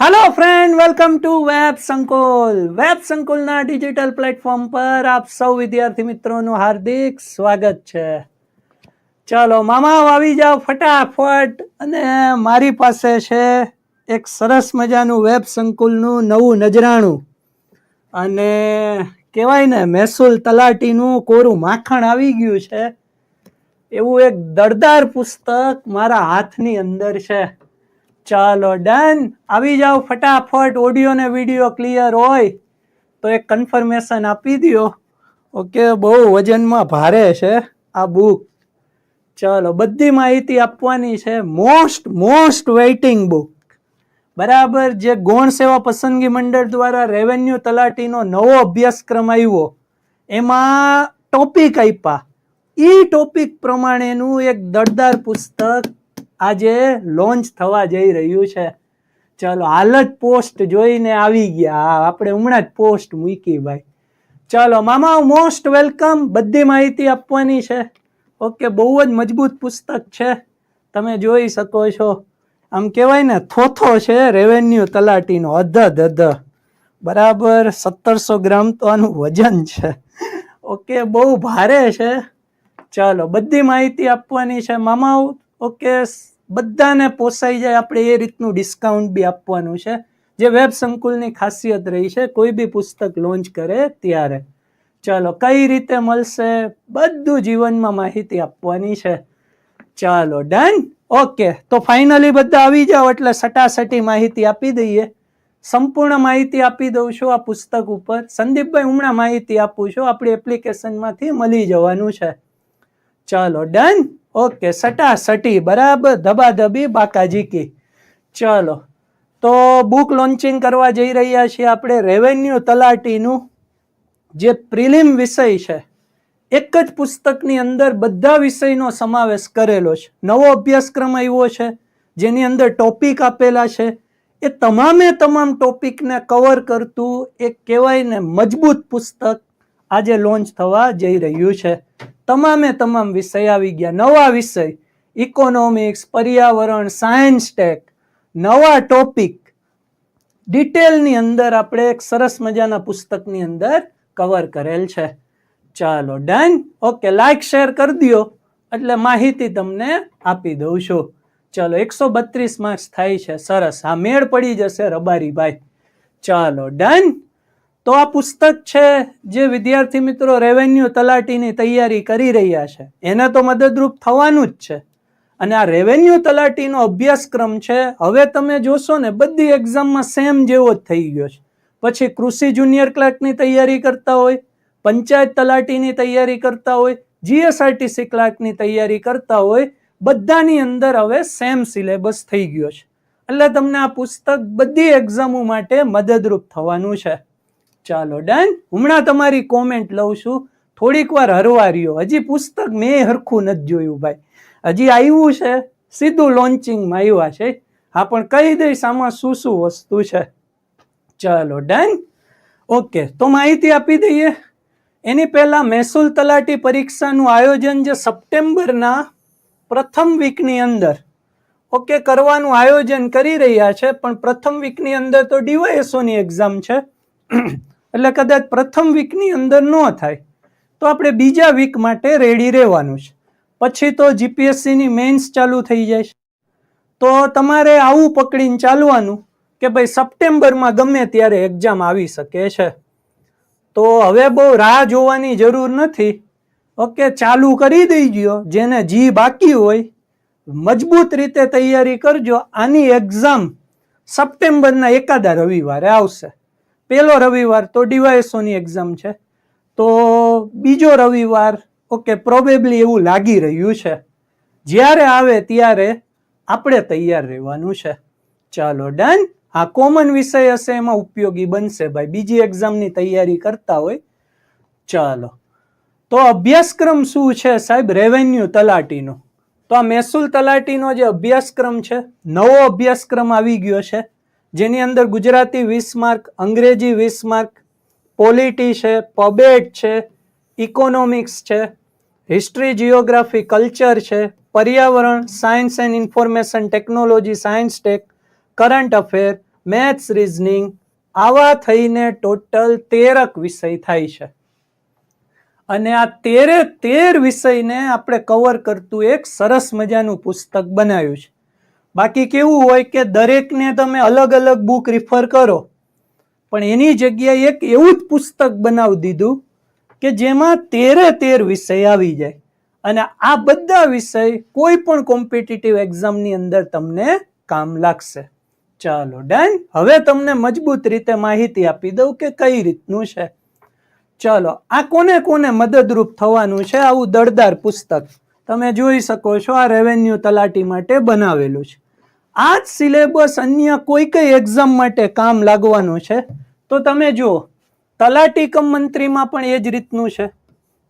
Hello friend welcome to Web Sankul Web સંકુલના digital platform પર આપ સૌ વિદ્યાર્થી મિત્રોનું હાર્દિક સ્વાગત છે. ચાલો, મામા આવી જાઓ ફટાફટ. અને મારી પાસે છે એક સરસ મજાનું વેબ સંકુલનું નવું નજરાણું. અને કહેવાય ને, મહેસૂલ તલાટીનું કોરું માખણ આવી ગયું છે. એવું એક દળદાર પુસ્તક મારા હાથની અંદર છે. ચાલો, ડન. આવી જાઓ, ફટાફટ ઓડિયો ને વીડિયો ક્લિયર હોય તો એક કન્ફર્મેશન આપી દો ઓકે, બહુ વજનમાં ભારે છે આ બુક ચાલો, બધી માહિતી આપવાની છે. મોસ્ટ મોસ્ટ વેઇટિંગ બુક બરાબર, જે ગૌણ સેવા પસંદગી મંડળ દ્વારા રેવન્યુ તલાટીનો નવો અભ્યાસક્રમ આવ્યો, એમાં ટોપિક આપ્યા. ઈ ટોપિક પ્રમાણેનું એક દળદાર પુસ્તક આજે લોન્ચ થવા જઈ રહ્યું છે. ચાલો હાલ જ પોસ્ટ જોઈને આવી ગયા. આપણે હમણાં જ પોસ્ટ મૂકી ભાઈ. ચાલો, મામા મોસ્ટ વેલકમ બધી માહિતી આપવાની છે. ઓકે, બહુ જ મજબૂત પુસ્તક છે. તમે જોઈ શકો છો. આમ કહેવાય ને, થોથો છે રેવન્યુ તલાટીનો. અધ અધ. બરાબર, સત્તરસો ગ્રામ તો આનું વજન છે. ઓકે, બહુ ભારે છે. ચાલો, બધી માહિતી આપવાની છે. મામા ઓકે બધાને પોસાઈ જાય, આપણે એ રીતનું ડિસ્કાઉન્ટ બી આપવાનું છે. જે વેબ સંકુલની ખાસિયત રહી છે, કોઈ બી પુસ્તક લોન્ચ કરે ત્યારે. ચાલો, કઈ રીતે મળશે, બધું જીવનમાં માહિતી આપવાની છે. ચાલો ડન ઓકે તો ફાઇનલી બધા આવી જાઓ, એટલે સટાસટી માહિતી આપી દઈએ. સંપૂર્ણ માહિતી આપી દઉં છું આ પુસ્તક ઉપર. સંદીપભાઈ, હમણાં માહિતી આપું છું, આપણી એપ્લિકેશનમાંથી મળી જવાનું છે. ચાલો ડન ઓકે સટા સટી બરાબર? ધબાધબી બાકાજીકી ચાલો, તો બુક લોન્ચિંગ કરવા જઈ રહ્યા છીએ આપણે રેવન્યુ તલાટીનું. જે પ્રિલિમ વિષય છે, એક જ પુસ્તકની અંદર બધા વિષયનો સમાવેશ કરેલો છે. નવો અભ્યાસક્રમ આવ્યો છે, જેની અંદર ટોપિક આપેલા છે. એ તમામે તમામ ટોપિકને કવર કરતું એક કહેવાય ને મજબૂત પુસ્તક આજે લોન્ચ થવા જઈ રહ્યું છે. તમામે તમામ વિષય આવી ગયા. નવા વિષય ઇકોનોમિક્સ પર્યાવરણ સાયન્સ ટેક નવા ટોપિક ડિટેલની અંદર આપણે એક સરસ મજાના પુસ્તકની અંદર કવર કરેલ છે. ચાલો ડન ઓકે લાઈક શેર કરી દો. એટલે માહિતી તમને આપી દઉં છું. ચાલો, એકસો બત્રીસ માર્ક્સ થાય છે. સરસ. હા મેળ પડી જશે રબારીભાઈ ચાલો ડન તો આ પુસ્તક છે જે વિદ્યાર્થી મિત્રો રેવન્યુ તલાટીની તૈયારી કરી રહ્યા છે. એને તો મદદરૂપ થવાનું જ છે. અને આ રેવન્યુ તલાટીનો અભ્યાસક્રમ છે. હવે તમે જોશો ને બધી એક્ઝામમાં સેમ જેવો જ થઈ ગયો છે. પછી કૃષિ જુનિયર ક્લાર્કની તૈયારી કરતા હોય, પંચાયત તલાટીની તૈયારી કરતા હોય જીએસઆરટીસી ક્લાર્કની તૈયારી કરતા હોય, બધાની અંદર હવે સેમ સિલેબસ થઈ ગયો છે. એટલે તમને આ પુસ્તક બધી એક્ઝામો માટે મદદરૂપ થવાનું છે. ચાલો ડન હમણાં તમારી કોમેન્ટ લઉં છું. થોડીક વાર હરવા રહ્યો. હજી પુસ્તક મેં હરખું નથી જોયું ભાઈ. હજી આવ્યું છે, સીધું લોન્ચિંગમાં આવ્યા છે. હા, પણ કહી દઈશ, આમાં શું શું વસ્તુ છે? ચાલો ડન ઓકે તો માહિતી આપી દઈએ. એની પહેલાં મહેસૂલ તલાટી પરીક્ષાનું આયોજન જે સપ્ટેમ્બરના પ્રથમ વીકની અંદર. ઓકે કરવાનું આયોજન કરી રહ્યા છે, પણ પ્રથમ વીકની અંદર તો ડીવાયએસઓની એક્ઝામ છે. એટલે કદાચ પ્રથમ વીકની અંદર ન થાય, તો આપણે બીજા વીક માટે રેડી રહેવાનું છે. પછી તો જીપીએસસીની મેન્સ ચાલુ થઈ જાય છે. તો તમારે આવું પકડીને ચાલવાનું કે ભાઈ સપ્ટેમ્બરમાં ગમે ત્યારે એક્ઝામ આવી શકે છે. તો હવે બહુ રાહ જોવાની જરૂર નથી. ઓકે, ચાલુ કરી દઈજો જેને જી બાકી હોય, મજબૂત રીતે તૈયારી કરજો. આની એક્ઝામ સપ્ટેમ્બરના એકાદા રવિવારે આવશે. પહેલો રવિવાર તો ડીવાયએસઓની એક્ઝામ છે. તો બીજો રવિવાર ઓકે પ્રોબેબલી એવું લાગી રહ્યું છે. જ્યારે આવે ત્યારે આપણે તૈયાર રહેવાનું છે. ચાલો ડન આ કોમન વિષય હશે, એમાં ઉપયોગી બનશે ભાઈ. બીજી એક્ઝામની તૈયારી કરતા હોય. ચાલો. તો અભ્યાસક્રમ શું છે સાહેબ? રેવન્યુ તલાટીનો. તો આ મહેસૂલ તલાટીનો જે અભ્યાસક્રમ છે, નવો અભ્યાસક્રમ આવી ગયો છે. જેની અંદર ગુજરાતી વીસ માર્ક, અંગ્રેજી વીસ માર્ક, પોલિટી છે, પબેટ છે, ઇકોનોમિક્સ છે, હિસ્ટ્રી જિયોગ્રાફી કલ્ચર છે, પર્યાવરણ, science and information technology, science tech, current affair, maths, reasoning, આવા થઈને ટોટલ તેરક વિષય થાય છે. અને આ તેરે તેર વિષયને આપણે કવર કરતું એક સરસ મજાનું પુસ્તક બનાવ્યું છે. બાકી કેવું હોય કે દરેકને તમે અલગ અલગ બુક રિફર કરો. પણ એની જગ્યાએ એક એવું જ પુસ્તક બનાવી દીધું કે જેમાં તેરે તેર વિષય આવી જાય. અને આ બધા વિષય કોઈ પણ કોમ્પિટિટિવ એક્ઝામની અંદર તમને કામ લાગશે. ચાલો ડન હવે તમને મજબૂત રીતે માહિતી આપી દઉં કે કઈ રીતનું છે. ચલો, આ કોને કોને મદદરૂપ થવાનું છે આવું દળદાર પુસ્તક? તમે જોઈ શકો છો આ રેવન્યુ તલાટી માટે બનાવેલું છે. આ જ સિલેબસ અન્ય કોઈ કઈ એક્ઝામ માટે કામ લાગવાનું છે, તો તમે જુઓ, તલાટી કમ મંત્રીમાં પણ એ જ રીતનું છે.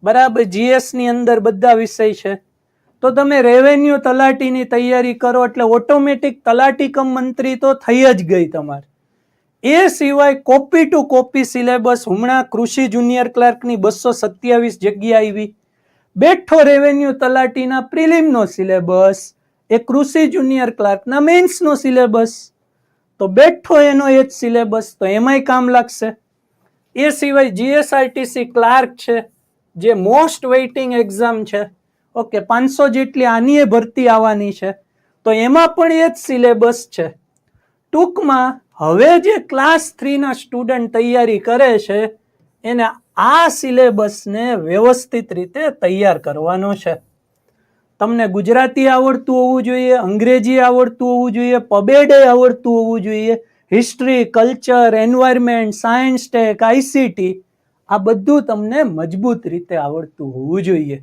બરાબર જીએસની અંદર બધા વિષય છે. તો તમે રેવન્યુ તલાટીની તૈયારી કરો, એટલે ઓટોમેટિક તલાટી કમ મંત્રી તો થઈ જ ગઈ તમારે. એ સિવાય કોપી ટુ કોપી સિલેબસ હમણાં કૃષિ જુનિયર ક્લાર્કની બસો સત્યાવીસ જગ્યા આવી. બેઠો રેવન્યુ તલાટીના પ્રિલિમનો સિલેબસ એ કૃષિ જુનિયર ક્લાર્કના મેન્સનો સિલેબસ તો બેઠો એનો એ જ સિલેબસ તો એમાંય કામ લાગશે. એ સિવાય જીએસઆરટીસી ક્લાર્ક છે, જે મોસ્ટ વેઇટિંગ એક્ઝામ છે. ઓકે, પાંચસો જેટલી આની ભરતી આવવાની છે. તો એમાં પણ એ જ સિલેબસ છે. ટૂંકમાં હવે જે ક્લાસ થ્રીના સ્ટુડન્ટ તૈયારી કરે છે, એને આ સિલેબસને વ્યવસ્થિત રીતે તૈયાર કરવાનો છે. તમને ગુજરાતી આવડતું હોવું જોઈએ, અંગ્રેજી આવડતું હોવું જોઈએ, પબેડે આવડતું હોવું જોઈએ history culture environment science tech ICT આ બધું તમને મજબૂત રીતે આવડતું હોવું જોઈએ.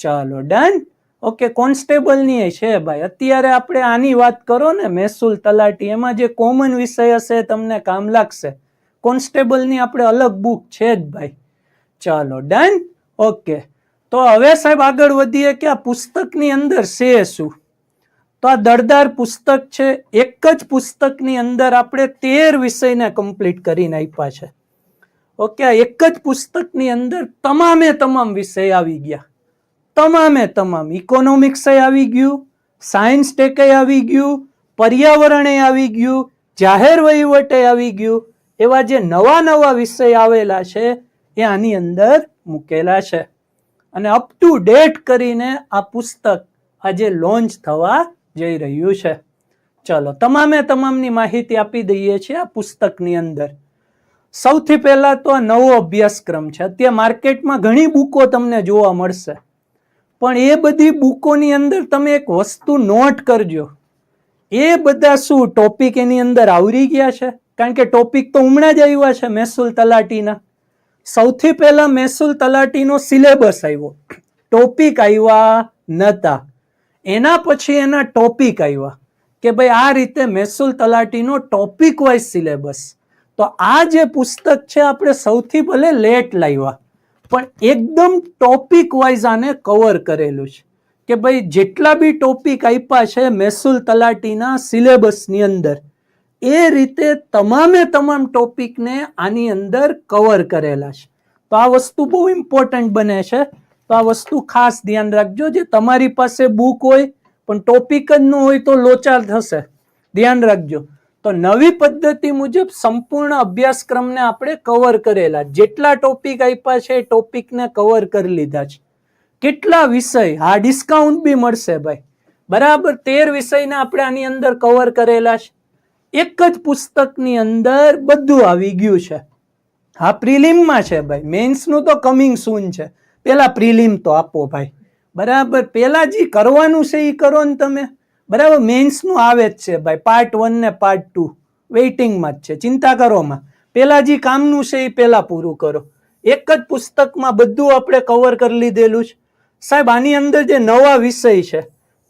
ચાલો ડન ઓકે કોન્સ્ટેબલની છે ભાઈ. અત્યારે આપણે આની વાત કરો ને, મહેસૂલ તલાટી, એમાં જે કોમન વિષય હશે તમને કામ લાગશે. કોન્સ્ટેબલની આપણે અલગ બુક છે જ ભાઈ. ચાલો ડન ઓકે તો હવે સાહેબ આગળ વધીએ કે આ પુસ્તકની અંદર છે શું? તો આ દળદાર પુસ્તક છે, એક જ પુસ્તકની અંદર આપણે તેર વિષયને કમ્પ્લીટ કરીને આપ્યા છે. ઓકે આ એક જ પુસ્તકની અંદર તમામે તમામ વિષય આવી ગયા. તમામે તમામ. ઇકોનોમિક્સ આવી ગયું સાયન્સ ટેકે આવી ગયું, પર્યાવરણે આવી ગયું, જાહેર વહીવટે આવી ગયું એવા જે નવા નવા વિષય આવેલા છે, એ આની અંદર મૂકેલા છે. અને અપ ટુ ડેટ કરીને આ પુસ્તક આજે લોન્ચ થવા જઈ રહ્યું છે. ચલો, તમામે તમામની માહિતી આપી દઈએ છીએ આ પુસ્તકની અંદર. સૌથી પહેલાં તો આ નવો અભ્યાસક્રમ છે. અત્યારે માર્કેટમાં ઘણી બુકો તમને જોવા મળશે. પણ એ બધી બુકોની અંદર તમે એક વસ્તુ નોટ કરજો. એ બધા શું ટોપિક એની અંદર આવરી ગયા છે? કારણ કે ટોપિક તો હમણાં જ આવ્યા છે મહેસૂલ તલાટીના. સૌથી પહેલા મહેસૂલ તલાટીનો સિલેબસ આવ્યો. ટોપિક આવ્યા નતા. એના પછી એના ટોપિક આવ્યા કે ભાઈ આ રીતે મહેસૂલ તલાટીનો ટોપિક વાઇઝ સિલેબસ તો આ જે પુસ્તક છે આપણે સૌથી ભલે લેટ લાવ્યા, પણ એકદમ ટોપિક વાઇઝ આને કવર કરેલું છે. કે ભાઈ જેટલા બી ટોપિક આપ્યા છે મહેસૂલ તલાટીના સિલેબસની અંદર એ રીતે તમામે તમામ ટોપિકને આની અંદર કવર કરેલા છે. તો આ વસ્તુ બહુ ઇમ્પોર્ટન્ટ બને છે. તો આ વસ્તુ ખાસ ધ્યાન રાખજો જે તમારી પાસે બુક હોય, પણ ટોપિક જ ન હોય તો લોચાર થશે. ધ્યાન રાખજો. તો નવી પદ્ધતિ મુજબ સંપૂર્ણ અભ્યાસક્રમને આપણે કવર કરેલા. જેટલા ટોપિક આપ્યા છે એ ટોપિકને કવર કરી લીધા છે. કેટલા વિષય? હા ડિસ્કાઉન્ટ બી મળશે ભાઈ. બરાબર, તેર વિષયને આપણે આની અંદર કવર કરેલા છે. એક જ પુસ્તકની અંદર બધું આવી ગયું છે. હા, પ્રિલિમમાં છે ભાઈ. મેન્સનું તો કમિંગ સૂન છે. પહેલાં પ્રિલિમ તો આપો ભાઈ. બરાબર. પહેલાં જે કરવાનું છે એ કરો ને તમે. બરાબર? મેન્સનું આવે જ છે ભાઈ. પાર્ટ વન ને પાર્ટ ટુ. વેઇટિંગમાં જ છે. ચિંતા કરોમાં પહેલાં જે કામનું છે એ પહેલાં પૂરું કરો. એક જ પુસ્તકમાં બધું આપણે કવર કરી લીધેલું છે. સાહેબ, આની અંદર જે નવા વિષય છે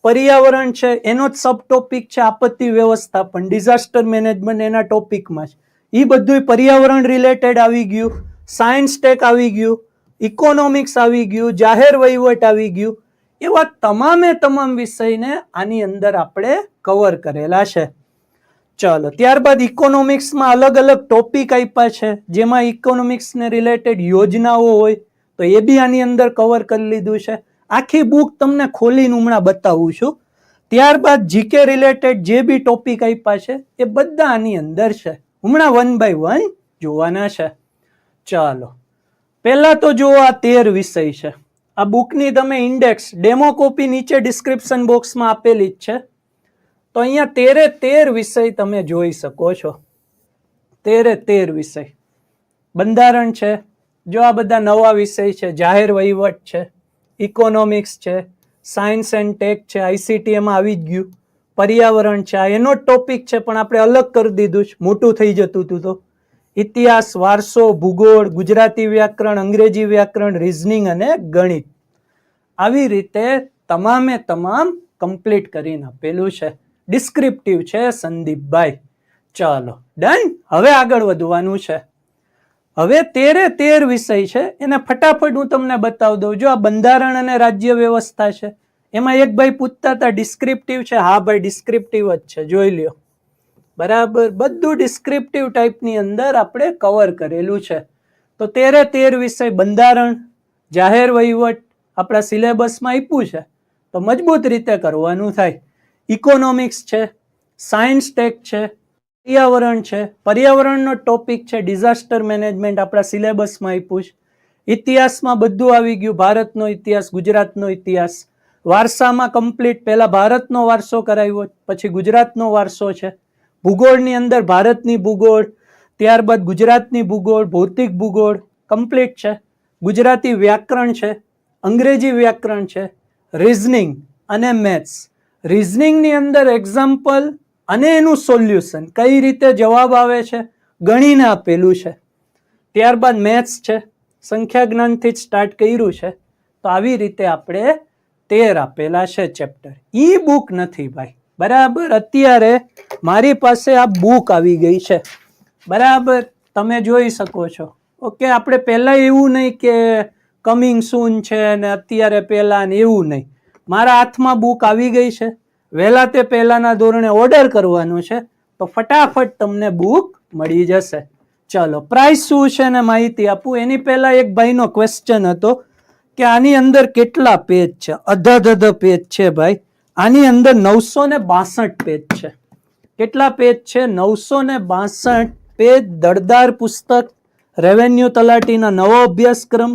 પર્યાવરણ છે, એનો જ સબ ટોપિક છે આપત્તિ વ્યવસ્થાપન ડિઝાસ્ટર મેનેજમેન્ટ એના ટોપિકમાં છે. એ બધું પર્યાવરણ રિલેટેડ આવી ગયું સાયન્સ ટેક આવી ગયું ઇકોનોમિક્સ આવી ગયું, જાહેર વહીવટ આવી ગયું. એવા તમામે તમામ વિષયને આની અંદર આપણે કવર કરેલા છે. ચલો, ત્યારબાદ ઇકોનોમિક્સમાં અલગ અલગ ટોપિક આપ્યા છે, જેમાં ઇકોનોમિક્સને રિલેટેડ યોજનાઓ હોય, તો એ બી આની અંદર કવર કરી લીધું છે. આખી બુક તમને ખોલીને હમણાં બતાવું છું. ત્યારબાદ જીકે રિલેટેડ જે બી ટોપિક આપ્યા છે, એ બધા આની અંદર છે. હમણાં વન બાય વન જોવાના છે. ચાલો. પહેલાં તો જુઓ આ તેર વિષય છે. આ બુકની તમે ઇન્ડેક્સ ડેમો કોપી નીચે ડિસ્ક્રિપ્શન બોક્સમાં આપેલી જ છે. તો અહીંયા તેરે તેર વિષય તમે જોઈ શકો છો. તેરે તેર વિષય. બંધારણ છે. જો આ બધા નવા વિષય છે, જાહેર વહીવટ છે. ઇકોનોમિક્સ છે સાયન્સ એન્ડ ટેક છે આઈસીટી એમાં આવી જ ગયું. પર્યાવરણ છે, આ એનો ટોપિક છે, પણ આપણે અલગ કરી દીધું છે. મોટું થઈ જતું હતું તો. ઇતિહાસ, વારસો, ભૂગોળ, ગુજરાતી વ્યાકરણ, અંગ્રેજી વ્યાકરણ રિઝનિંગ અને ગણિત. આવી રીતે તમામે તમામ કમ્પ્લીટ કરીને આપેલું છે. ડિસ્ક્રિપ્ટિવ છે, સંદીપભાઈ. ચાલો ડન હવે આગળ વધવાનું છે. હવે તેરે તેર વિષય છે, એને ફટાફટ હું તમને બતાવી દઉં. જો આ બંધારણ અને રાજ્ય વ્યવસ્થા છે, એમાં એક ભાઈ પૂછતા હતા ડિસ્ક્રિપ્ટિવ છે? હા ભાઈ ડિસ્ક્રિપ્ટિવ જ છે, જોઈ લ્યો. બરાબર, બધું ડિસ્ક્રિપ્ટિવ ટાઈપની અંદર આપણે કવર કરેલું છે. તો તેરે તેર વિષય, બંધારણ, જાહેર વહીવટ, આપણા સિલેબસમાં આપ્યું છે. તો મજબૂત રીતે કરવાનું થાય. ઇકોનોમિક્સ છે સાયન્સ ટેક છે પર્યાવરણ છે. પર્યાવરણનો ટોપિક છે ડિઝાસ્ટર મેનેજમેન્ટ આપણા સિલેબસમાં આપ્યું છે. ઇતિહાસમાં બધું આવી ગયું. ભારતનો ઇતિહાસ, ગુજરાતનો ઇતિહાસ. વારસામાં કમ્પ્લીટ પહેલાં ભારતનો વારસો કરાવ્યો પછી ગુજરાતનો વારસો છે. ભૂગોળની અંદર ભારતની ભૂગોળ, ત્યારબાદ ગુજરાતની ભૂગોળ, ભૌતિક ભૂગોળ કમ્પ્લીટ છે. ગુજરાતી વ્યાકરણ છે, અંગ્રેજી વ્યાકરણ છે રિઝનિંગ અને મેથ્સ રિઝનિંગની અંદર એક્ઝામ્પલ અને એનું સોલ્યુશન કઈ રીતે જવાબ આવે છે? ગણીને આપેલું છે. ત્યારબાદ મેથ્સ છે. સંખ્યા જ્ઞાનથી જ સ્ટાર્ટ કર્યું છે. તો આવી રીતે આપણે તેર આપેલા છે ચેપ્ટર ઈ બુક નથી ભાઈ. બરાબર? અત્યારે મારી પાસે આ બુક આવી ગઈ છે. બરાબર? તમે જોઈ શકો છો. ઓકે, આપણે પહેલાં એવું નહીં કે કમિંગ સૂન છે ને અત્યારે પહેલાં ને એવું નહીં. મારા હાથમાં બુક આવી ગઈ છે. વહેલા તે પહેલાંના ધોરણે ઓર્ડર કરવાનું છે, તો ફટાફટ તમને બુક મળી જશે. ચલો પ્રાઇસ શું છે ને માહિતી આપું? એની પહેલાં એક ભાઈનો ક્વેશ્ચન હતો કે આની અંદર કેટલા પેજ છે? અધધ અધ પેજ છે ભાઈ. આની અંદર નવસો ને બાસઠ પેજ છે. કેટલા પેજ છે? નવસો ને બાસઠ પેજ દળદાર પુસ્તક રેવન્યુ તલાટીના નવો અભ્યાસક્રમ,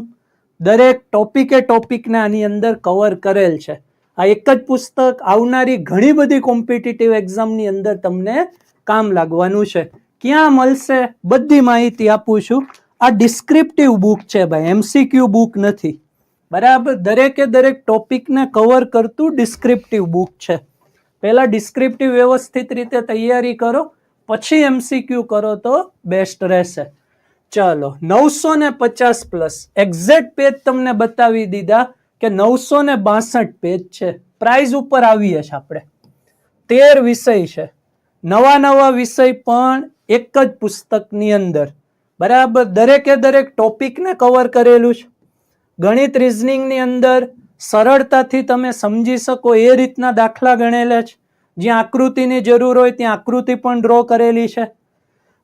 દરેક ટોપિકે ટોપિકને આની અંદર કવર કરેલ છે. આ એક જ પુસ્તક આવનારી ઘણી બધી કોમ્પિટિટિવ એક્ઝામની અંદર તમને કામ લાગવાનું છે. ક્યાં મળશે બધી માહિતી આપું છું. આ ડિસ્ક્રિપ્ટિવ બુક છે ભાઈ એમસીક્યુ બુક નથી. બરાબર? દરેકે દરેક ટોપિકને કવર કરતું ડિસ્ક્રિપ્ટિવ બુક છે. પહેલાં ડિસ્ક્રિપ્ટિવ વ્યવસ્થિત રીતે તૈયારી કરો, પછી એમસીક્યુ કરો તો બેસ્ટ રહેશે. ચલો, નવસો ને પચાસ પ્લસ એક્ઝેક્ટ પેજ તમને બતાવી દીધા. કે નવસો ને બાસઠ પેજ છે. પ્રાઇઝ ઉપર આવીએ છીએ આપણે. તેર વિષય છે. નવા નવા વિષય પણ એક જ પુસ્તકની અંદર. બરાબર? દરેકે દરેક ટોપિકને કવર કરેલું છે. ગણિત રિઝનિંગની અંદર સરળતાથી તમે સમજી શકો એ રીતના દાખલા ગણેલા છે. જ્યાં આકૃતિની જરૂર હોય ત્યાં આકૃતિ પણ ડ્રો કરેલી છે.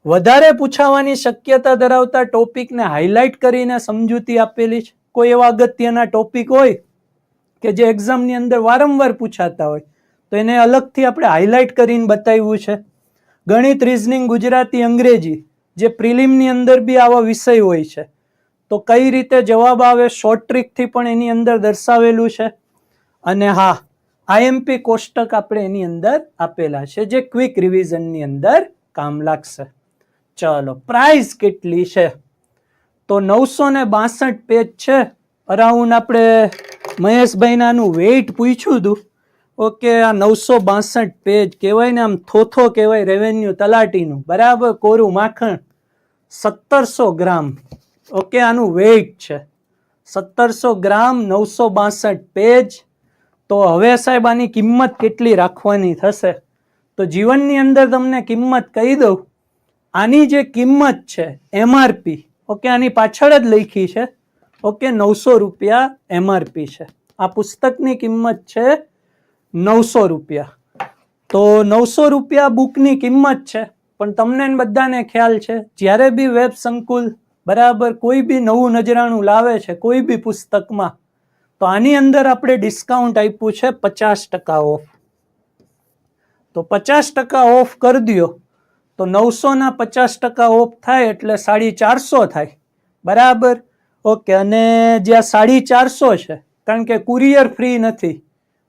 વધારે પૂછાવાની શક્યતા ધરાવતા ટોપિકને હાઇલાઇટ કરીને સમજૂતી આપેલી છે. કોઈ એવા અગત્યના ટોપિક હોય કે જે એક્ઝામની અંદર વારંવાર પૂછાતા હોય, તો એને અલગથી આપણે હાઇલાઇટ કરીને બતાવ્યું છે. ગણિત રિઝનિંગ ગુજરાતી, અંગ્રેજી જે પ્રિલિમની અંદર બી આવા વિષય હોય છે, તો કઈ રીતે જવાબ આવે શોર્ટ ટ્રીકથી પણ એની અંદર દર્શાવેલું છે. અને હા આઈએમપી કોષ્ટક આપણે એની અંદર આપેલા છે, જે ક્વિક રિવિઝનની અંદર કામ લાગશે. ચલો પ્રાઇસ કેટલી છે? તો નવસો ને બાસઠ પેજ છે. અરાઉન્ડ આપણે મહેશભાઈનાનું વેઇટ પૂછ્યું હતું ઓકે, આ નવસો બાસઠ પેજ કહેવાય ને આમ થોથો કહેવાય રેવન્યુ તલાટીનું. બરાબર, કોરું માખણ સત્તરસો ગ્રામ. ઓકે, આનું વેઇટ છે. સત્તરસો ગ્રામ, નવસો બાસઠ પેજ તો હવે સાહેબ, આની કિંમત કેટલી રાખવાની થશે? તો જીવનની અંદર તમને કિંમત કહી દઉં. આની જે કિંમત છે એમઆરપી ઓકે, આની પાછળ જ લખી છે, ઓકે, નવસો રૂપિયા એમઆરપી છે. આ પુસ્તકની કિંમત છે નવસો રૂપિયા. તો નવસો રૂપિયા બુકની કિંમત છે, પણ તમને બધાને ખ્યાલ છે, જ્યારે બી વેબ સંકુલ બરાબર કોઈ બી નવું નજરાણું લાવે છે, કોઈ બી પુસ્તકમાં, તો આની અંદર આપણે ડિસ્કાઉન્ટ આપ્યું છે પચાસ ટકા ઓફ. તો પચાસ ટકા ઓફ કરી દ્યો. તો નવસોના પચાસ ટકા ઓફ થાય એટલે સાડી ચારસો થાય. બરાબર? ઓકે, અને જ્યાં સાડી ચારસો છે, કારણ કે કુરિયર ફ્રી નથી.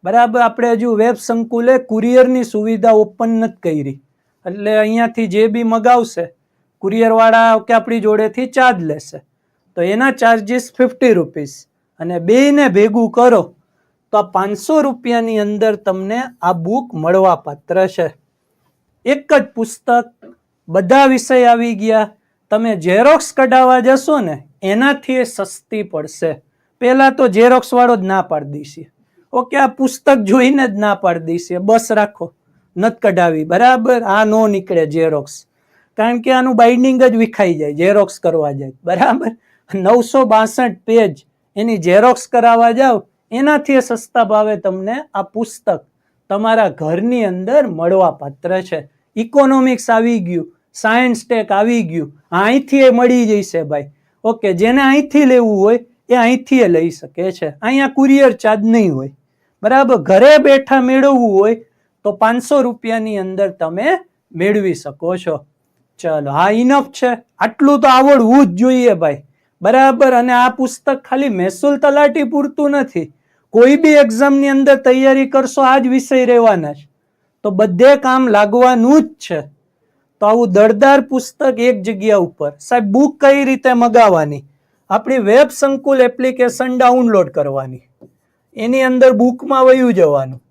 બરાબર? આપણે હજુ વેબ સંકુલે કુરિયરની સુવિધા ઓપન નથી કરી. એટલે અહીંયાથી જે બી મગાવશે, કુરિયરવાળા કે આપણી જોડેથી ચાર્જ લેશે. તો એના ચાર્જીસ ફિફ્ટી રૂપીસ અને બેયને ભેગું કરો, તો આ પાંચસો રૂપિયાની અંદર તમને આ બુક મળવાપાત્ર છે. એક જ પુસ્તક, બધા વિષય આવી ગયા. તમે ઝેરોક્સ કઢાવવા જશો ને, એનાથી એ સસ્તી પડશે. પહેલાં તો ઝેરોક્સવાળો જ ના પાડી દઈશે. ઓકે, આ પુસ્તક જોઈને જ ના પાડી દઈશે. બસ રાખો. નથી કઢાવી. બરાબર? આ નો નીકળે ઝેરોક્સ કારણ કે આનું બાઇન્ડિંગ જ વિખાઈ જાય. ઝેરોક્સ કરવા જાય. બરાબર? નવસો બાસઠ પેજ એની ઝેરોક્સ કરાવવા જાઓ. એનાથી સસ્તા ભાવે તમને આ પુસ્તક તમારા ઘરની અંદર મળવા પાત્ર છે. ઇકોનોમિક્સ આવી ગયું સાયન્સ ટેક આવી ગયું. અહીંથી એ મળી જશે ભાઈ. ઓકે જેને અહીંથી લેવું હોય, એ અહીંથી એ લઈ શકે છે. અહીંયા કુરિયર ચાર્જ નહીં હોય. બરાબર? ઘરે બેઠા મેળવવું હોય, તો પાંચસો રૂપિયાની અંદર તમે મેળવી શકો છો. ચલો, હા ઇનફ છે. આટલું તો આવડવું જ જોઈએ ભાઈ. બરાબર? અને આ પુસ્તક ખાલી મહેસૂલ તલાટી પૂરતું નથી. કોઈ બી એક્ઝામની અંદર તૈયારી કરશો, આ જ વિષય રહેવાના છે. તો બધે કામ લાગવાનું જ છે. તો આવું દળદાર પુસ્તક એક જગ્યા ઉપર. સાહેબ બુક કઈ રીતે મગાવવાની? આપણી વેબ સંકુલ એપ્લિકેશન ડાઉનલોડ કરવાની. એની અંદર બુકમાં વયું જવાનું.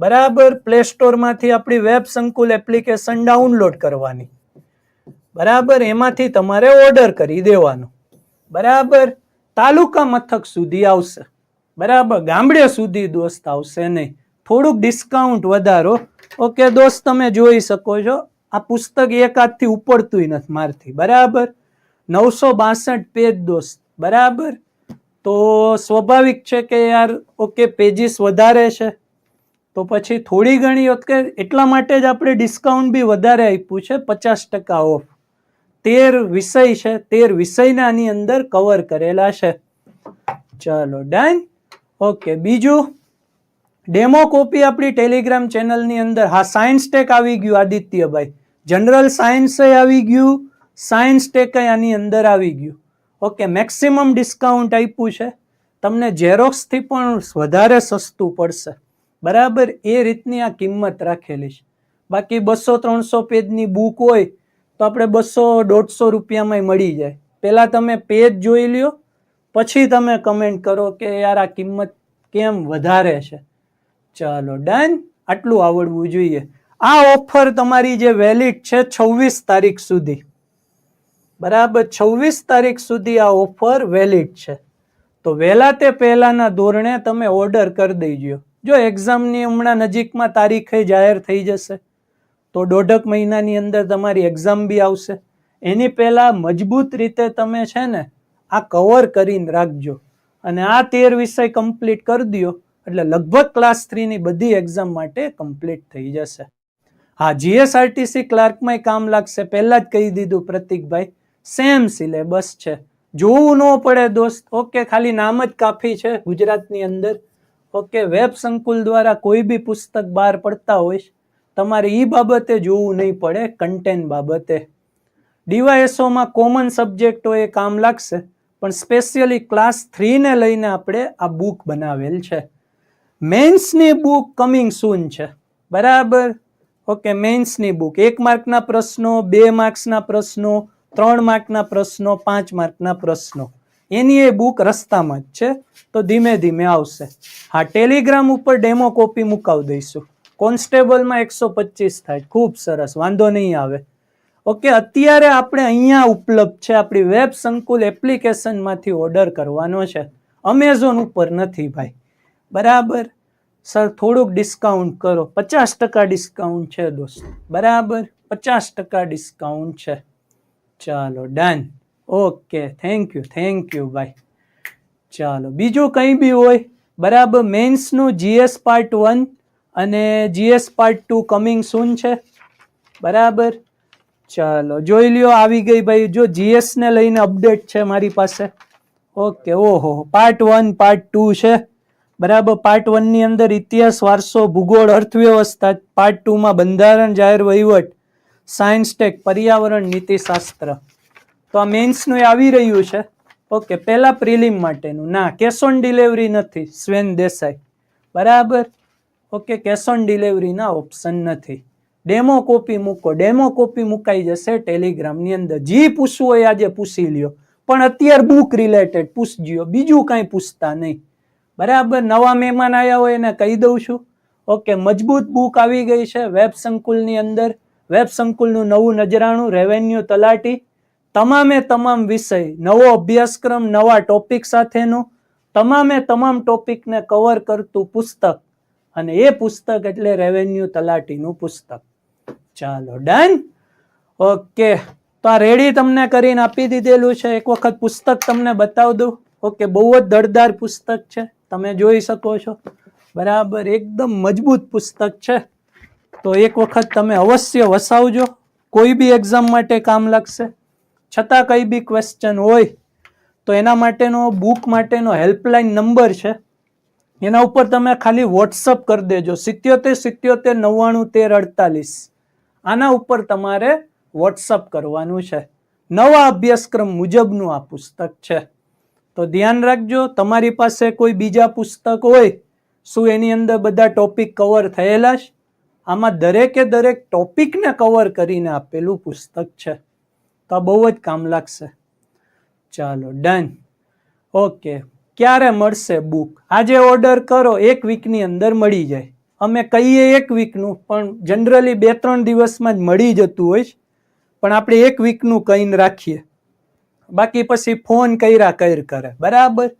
બરાબર? પ્લે સ્ટોરમાંથી આપણી વેબ સંકુલ એપ્લિકેશન ડાઉનલોડ કરવાની. બરાબર? એમાંથી તમારે ઓર્ડર કરી દેવાનો. બરાબર? તાલુકા મથક સુધી આવશે. બરાબર? ગામડે સુધી દોસ્ત આવશે નહીં. થોડુંક ડિસ્કાઉન્ટ વધારો. ઓકે દોસ્ત, તમે જોઈ શકો છો. આ પુસ્તક એકાદથી ઉપડતું નથી મારથી. બરાબર? નવસો બાસઠ પેજ દોસ્ત. બરાબર? તો સ્વાભાવિક છે કે યાર ઓકે પેજીસ વધારે છે. તો પછી થોડી ઘણી ઓકે એટલા માટે જ આપણે ડિસ્કાઉન્ટ બી વધારે આપ્યું છે, પચાસ ટકા ઓફ તેર વિષય છે. તેર વિષયના આની અંદર કવર કરેલા છે. ચાલો ડન ઓકે બીજું? ડેમો કોપી આપણી ટેલિગ્રામ ચેનલની અંદર. હા, સાયન્સ ટેક આવી ગયું, આદિત્યભાઈ. જનરલ સાયન્સ આવી ગયું, સાયન્સ ટેક આની અંદર આવી ગયું. ઓકે, મેક્સિમમ ડિસ્કાઉન્ટ આપ્યું છે. તમને ઝેરોક્સથી પણ વધારે સસ્તું પડશે. બરાબર, એ રીતની આ કિંમત રાખેલી છે. બાકી બસો ત્રણસો પેજની બુક હોય, તો આપણે બસો દોઢસો રૂપિયામાં મળી જાય. પહેલાં તમે પેજ જોઈ લ્યો, પછી તમે કમેન્ટ કરો કે યાર આ કિંમત કેમ વધારે છે. ચાલો ડન આટલું આવડવું જોઈએ. આ ઓફર તમારી જે વેલિડ છે છવ્વીસ તારીખ સુધી. બરાબર, છવ્વીસ તારીખ સુધી આ ઓફર વેલિડ છે. તો વહેલા તે પહેલાંના ધોરણે તમે ઓર્ડર કરી દેજો. જો એક્ઝામની હમણાં નજીકમાં તારીખે જાહેર થઈ જશે, તો દોઢક મહિનાની અંદર તમારી એક્ઝામ બી આવશે. એની પહેલાં મજબૂત રીતે તમે છે ને આ કવર કરીને રાખજો. અને આ તેર વિષય કમ્પ્લીટ કરી દો એટલે લગભગ ક્લાસ થ્રીની બધી એક્ઝામ માટે કમ્પ્લીટ થઈ જશે. હા જીએસઆરટીસી ક્લાર્કમાં કામ લાગશે. પહેલાં જ કહી દીધું પ્રતિકભાઈ. સેમ સિલેબસ છે. જોવું ન પડે દોસ્ત. ઓકે ખાલી નામ જ કાફી છે ગુજરાતની અંદર. ઓકે વેબ સંકુલ દ્વારા કોઈ બી પુસ્તક બહાર પડતા હોય તમારે એ બાબતે જોવું નહીં પડે કન્ટેન્ટ બાબતે. ડીવાયએસઓમાં કોમન સબ્જેક્ટો એ કામ લાગશે, પણ સ્પેશિયલી ક્લાસ થ્રીને લઈને આપણે આ બુક બનાવેલ છે. મેન્સની બુક કમિંગ સૂન છે. બરાબર? ઓકે, મેન્સની બુક. એક માર્કના પ્રશ્નો, બે માર્ક્સના પ્રશ્નો, ત્રણ માર્કના પ્રશ્નો, પાંચ માર્કના પ્રશ્નો. એની એ બુક રસ્તામાં જ છે. તો ધીમે ધીમે આવશે. હા, ટેલિગ્રામ ઉપર ડેમો કોપી મુકાવી દઈશું. કોન્સ્ટેબલમાં એકસો પચીસ થાય. ખૂબ સરસ. વાંધો નહીં આવે. ઓકે, અત્યારે આપણે અહીંયા ઉપલબ્ધ છે આપણી વેબ સંકુલ એપ્લિકેશનમાંથી ઓર્ડર કરવાનો છે. અમેઝોન ઉપર નથી ભાઈ. બરાબર? સર, થોડુંક ડિસ્કાઉન્ટ કરો. પચાસ ટકા ડિસ્કાઉન્ટ છે દોસ્ત. બરાબર? પચાસ ટકા ડિસ્કાઉન્ટ છે. ચાલો done okay thank you thank you ભાઈ ચાલો, બીજું કંઈ બી હોય, બરાબર? મેન્સનું જીએસ પાર્ટ વન અને GS part two coming soon છે. બરાબર? ચાલો, જોઈ લ્યો, આવી ગઈ ભાઈ. જો જીએસને લઈને અપડેટ છે મારી પાસે. ઓકે ઓહો પાર્ટ વન પાર્ટ ટુ છે. બરાબર પાર્ટ વનની અંદર ઇતિહાસ, વારસો, ભૂગોળ, અર્થવ્યવસ્થા પાર્ટ ટુમાં બંધારણ, જાહેર વહીવટ સાયન્સ ટેક પર્યાવરણ, નીતિશાસ્ત્ર. તો આ મેન્સનું એ આવી રહ્યું છે. ઓકે પહેલા પ્રિલિમ માટેનું. ના કેશ ઓન ડિલિવરી નથી. સ્વેન દેસાઈ બરાબર? ઓકે કેશ ઓન ડિલિવરીના ઓપ્શન નથી. ડેમો કોપી મૂકો. ડેમો કોપી મુકાઈ જશે ટેલિગ્રામની અંદર. જી પૂછવું હોય આજે પૂછી લ્યો. પણ અત્યારે બુક રિલેટેડ પૂછજો. બીજું કાંઈ પૂછતા નહીં. બરાબર નવા મહેમાન આવ્યા હોય એને કહી દઉં છું. ઓકે, મજબૂત બુક આવી ગઈ છે વેબ સંકુલની અંદર. વેબ સંકુલનું નવું નજરાણું રેવન્યુ તલાટી. તમામે તમામ વિષય, નવો અભ્યાસક્રમ, નવા ટોપિક સાથેનું. તમામે તમામ ટોપિકને કવર કરતું પુસ્તક. અને એ પુસ્તક એટલે રેવન્યુ તલાટીનું પુસ્તક. ચાલો ડન ઓકે, તો આ રેડી તમને કરીને આપી દીધેલું છે. એક વખત પુસ્તક તમને બતાવ દઉં. ઓકે, બહુ જ દળદાર પુસ્તક છે. તમે જોઈ શકો છો. બરાબર, એકદમ મજબૂત પુસ્તક છે. તો એક વખત તમે અવશ્ય વસાવજો. કોઈ બી એક્ઝામ માટે કામ લાગશે. છતાં કંઈ બી ક્વેશ્ચન હોય, તો એના માટેનો બુક માટેનો હેલ્પલાઇન નંબર છે. એના ઉપર તમે ખાલી વોટ્સઅપ કરી દેજો. સિત્યોતેર સિત્યોતેર, નવ્વાણું, તેર, અડતાલીસ. આના ઉપર તમારે વોટ્સઅપ કરવાનું છે. નવા અભ્યાસક્રમ મુજબનું આ પુસ્તક છે. તો ધ્યાન રાખજો, તમારી પાસે કોઈ બીજા પુસ્તક હોય, શું એની અંદર બધા ટોપિક કવર થયેલા છે? આમાં દરેકે દરેક ટોપિકને કવર કરીને આપેલું પુસ્તક છે. તો આ બહુ જ કામ લાગશે. ચાલો ડન ઓકે ક્યારે મળશે બુક આજે ઓર્ડર કરો, એક વીકની અંદર મળી જાય. અમે કહીએ એક વીકનું પણ જનરલી બે ત્રણ દિવસમાં જ મળી જતું હોય છે. પણ આપણે એક વીકનું કહીને રાખીએ. બાકી પછી ફોન કર્યા કર કરે. બરાબર?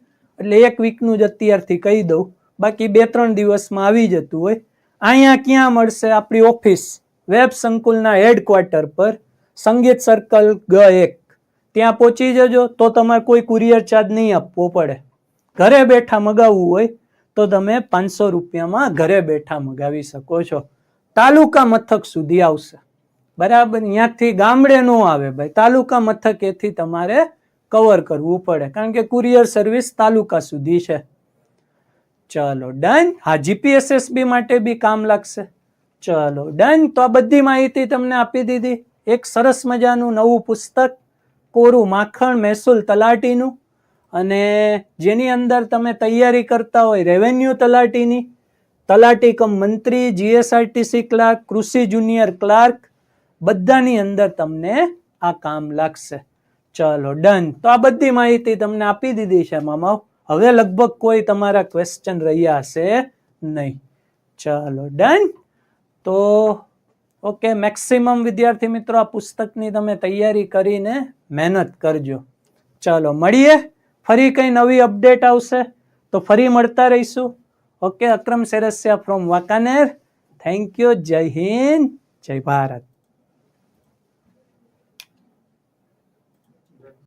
એટલે એક વીકનું જ અત્યારથી કહી દઉં. બાકી બે ત્રણ દિવસમાં આવી જતું હોય. અહીંયા ક્યાં મળશે આપણી ઓફિસ? વેબ સંકુલના હેડક્વાર્ટર પર, સંગીત સર્કલ ગ એક. ત્યાં પહોંચી જજો, તો તમારે કોઈ કુરિયર ચાર્જ નહીં આપવો પડે. ઘરે બેઠા મગાવવું હોય, તો તમે પાંચસો રૂપિયામાં ઘરે બેઠા મગાવી શકો છો. તાલુકા મથક સુધી આવશે. બરાબર? ત્યાંથી ગામડે નો આવે ભાઈ. તાલુકા મથકેથી તમારે કવર કરવું પડે. કારણ કે કુરિયર સર્વિસ તાલુકા સુધી છે. ચલો ડન હા જીપીએસએસબી માટે બી કામ લાગશે. ચલો ડન તો આ બધી માહિતી તમને આપી દીધી. એક સરસ મજાનું નવું પુસ્તક, કોરું માખણ મહેસૂલ તલાટીનું. અને જેની અંદર તમે તૈયારી કરતા હોય રેવન્યુ તલાટીની. તલાટી કમ મંત્રી જીએસઆરટીસી ક્લાર્ક કૃષિ જુનિયર ક્લાર્ક બધાની અંદર તમને આ કામ લાગશે. ચલો ડન તો આ બધી માહિતી તમને આપી દીધી છે, મામા. હવે લગભગ કોઈ તમારા ક્વેશ્ચન રહ્યા હશે નહીં. ચલો ડન તો ઓકે મેક્સિમમ વિદ્યાર્થી મિત્રો, આ પુસ્તકની તમે તૈયારી કરીને મહેનત કરજો. ચાલો, મળીએ. ફરી કઈ નવી અપડેટ આવશે તો ફરી મળતા રહીશું. Okay Akram Serasiya from Wankaner. Thank you જય હિન્દ. જય ભારત.